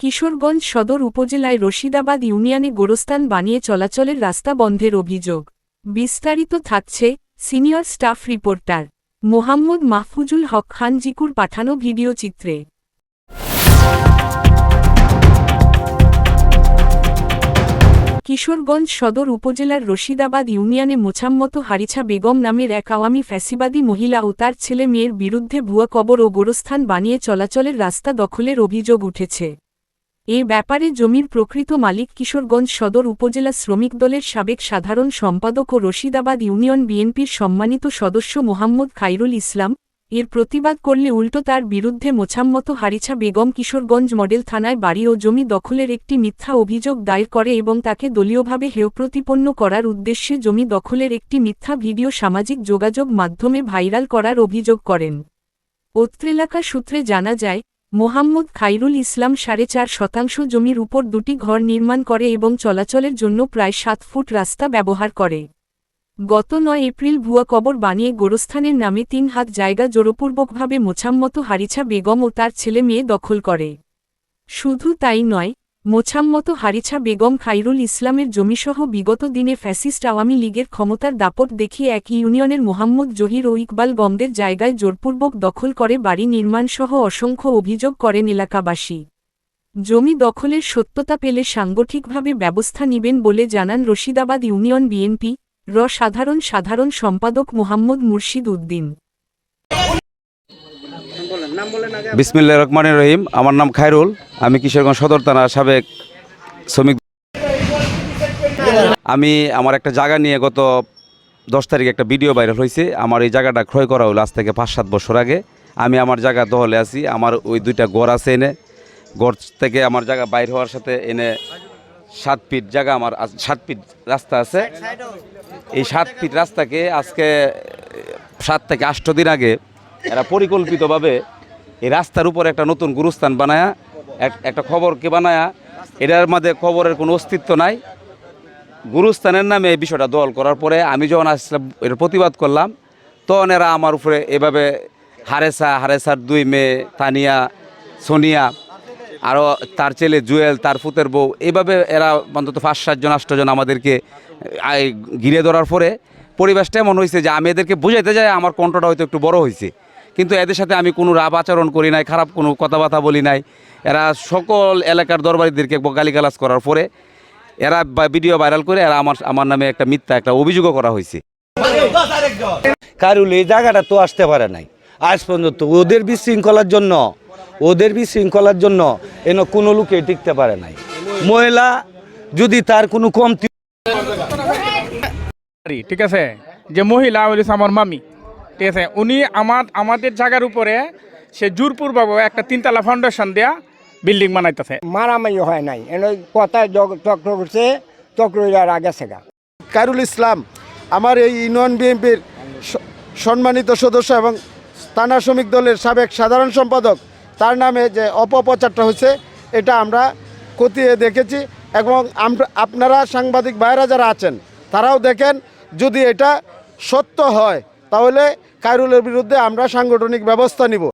কিশোরগঞ্জ সদর উপজেলায় রশিদাবাদ ইউনিয়নে গোরস্থান বানিয়ে চলাচলের রাস্তা বন্ধের অভিযোগ। বিস্তারিত থাকছে senior staff reporter Mohammad Mahfuzul Haque Khan জিকুর পাঠানো ভিডিও চিত্রে। কিশোরগঞ্জ সদর উপজেলার রশিদাবাদ ইউনিয়নে মোছাম্মত হারিছা বেগম নামের এক আওয়ামী ফ্যাসিবাদী মহিলা ও তার ছেলে মেয়ের বিরুদ্ধে ভুয়া কবর ও গোরস্থান বানিয়ে চলাচলের রাস্তা দখলের অভিযোগ উঠেছে। এ ব্যাপারে জমির প্রকৃত মালিক কিশোরগঞ্জ সদর উপজেলা শ্রমিক দলের সাবেক সাধারণ সম্পাদক ও রশিদাবাদ ইউনিয়ন বিএনপির সম্মানিত সদস্য মোহাম্মদ খাইরুল ইসলাম এর প্রতিবাদ করলে উল্টো তার বিরুদ্ধে মোছাম্মত হারিছা বেগম কিশোরগঞ্জ মডেল থানায় বাড়ি ও জমি দখলের একটি মিথ্যা অভিযোগ দায়ের করে এবং তাকে দলীয়ভাবে হেয় প্রতিপন্ন করার উদ্দেশ্যে জমি দখলের একটি মিথ্যা ভিডিও সামাজিক যোগাযোগ মাধ্যমে ভাইরাল করার অভিযোগ করেন। অত্রেলাকা সূত্রে জানা যায় মোহাম্মদ খাইরুল ইসলাম সাড়ে চার শতাংশ জমির উপর দুটি ঘর নির্মাণ করে এবং চলাচলের জন্য প্রায় সাত ফুট রাস্তা ব্যবহার করে। গত নয় এপ্রিল ভুয়া কবর বানিয়ে গোরস্থানের নামে তিন হাত জায়গা জোরপূর্বকভাবে মোছাম্মত হারিছা বেগম ও তার ছেলে মেয়ে দখল করে। শুধু তাই নয় মোছাম্মত হারিছা বেগম খাইরুল ইসলামের জমিসহ বিগত দিনে ফ্যাসিস্ট আওয়ামী লীগের ক্ষমতার দাপট দেখিয়ে এক ইউনিয়নের মোহাম্মদ জহির ও ইকবাল গমদের জায়গায় জোরপূর্বক দখল করে বাড়ি নির্মাণসহ অসংখ্য অভিযোগ করেন এলাকাবাসী। জমি দখলের সত্যতা পেলে সাংগঠিকভাবে ব্যবস্থা নিবেন বলে জানান রশিদাবাদ ইউনিয়ন বিএনপি, র সাধারণ সাধারণ সম্পাদক মোহাম্মদ মুর্শিদ উদ্দিন। বিসমিল্লা রহমান রহিম। আমার নাম খায়রুল। আমি কিশোরগঞ্জ সদর থানার সাবেক শ্রমিক। আমি আমার একটা জায়গা নিয়ে গত দশ তারিখে একটা ভিডিও ভাইরাল হয়েছে। আমার এই জায়গাটা ক্রয় করা হলো আজ থেকে পাঁচ সাত বছর আগে। আমি আমার জায়গা দহলে আছি। আমার ওই দুইটা গড় আছে এনে। গড় থেকে আমার জায়গা বাইর হওয়ার সাথে এনে সাত ফিট জায়গা আমার সাত ফিট রাস্তা আছে। এই সাত ফিট রাস্তাকে আজকে সাত থেকে আষ্ট দিন আগে এরা পরিকল্পিতভাবে এই রাস্তার উপর একটা নতুন গুরুস্থান বানায়া, এক- একটা খবরকে বানায়া, এটার মধ্যে খবরের কোনো অস্তিত্ব নাই। গুরুস্থানের নামে এই বিষয়টা দল করার পরে আমি যখন আসলাম, এর প্রতিবাদ করলাম, তখন এরা আমার উপরে এভাবে হারেসা, হারেসার দুই মেয়ে তানিয়া, সোনিয়া আরও তার ছেলে জুয়েল, তার ফুতের বউ, এভাবে এরা অন্তত পাঁচ সাতজন আষ্টজন আমাদেরকে ঘিরে ধরার পরে পরিবেশটা এমন হয়েছে যে আমি এদেরকে বুঝাইতে যাই আমার কণ্ঠটা হয়তো একটু বড় হয়েছে কিন্তু এদের সাথে আমি কোনো রাব আচরণ করি নাই, খারাপ কোনো কথাবার্তা বলি নাই। এরা সকল এলাকার দরবারিদেরকে গালিগালাজ করার পরে এরা ভিডিও ভাইরাল করে এরা আমার আমার নামে একটা মিথ্যা একটা অভিযোগও করা হয়েছে। কারুল এই জায়গাটা তো আসতে পারে নাই। আজ পর্যন্ত ওদের বিশৃঙ্খলার জন্য, ওদের বিশৃঙ্খলার জন্য এন কোনো লোকে টিকতে পারে নাই। মহিলা যদি তার কোনো কমতি ঠিক আছে? যে মহিলা আমার মামি। ঠিক আছে উনি আমার আমাদের জায়গার উপরে সে জোরপূর্বক একটা তিনতলা ফাউন্ডেশন দেয়া বিল্ডিং বানাইতেছে। মারামারি হয় নাই এনে কথায় চক্র করছে চক্র এর আগে সেগা। কারুল ইসলাম আমার এই ইউনিয়ন বিএনপির সম্মানিত সদস্য এবং থানা শ্রমিক দলের সাবেক সাধারণ সম্পাদক তার নামে যে অপপ্রচারটা হয়েছে এটা আমরা খতিয়ে দেখেছি এবং আপনারা সাংবাদিক ভাইরা যারা আছেন তারাও দেখেন যদি এটা সত্য হয় তাহলে কায়রুলের বিরুদ্ধে আমরা সাংগঠনিক ব্যবস্থা নিব।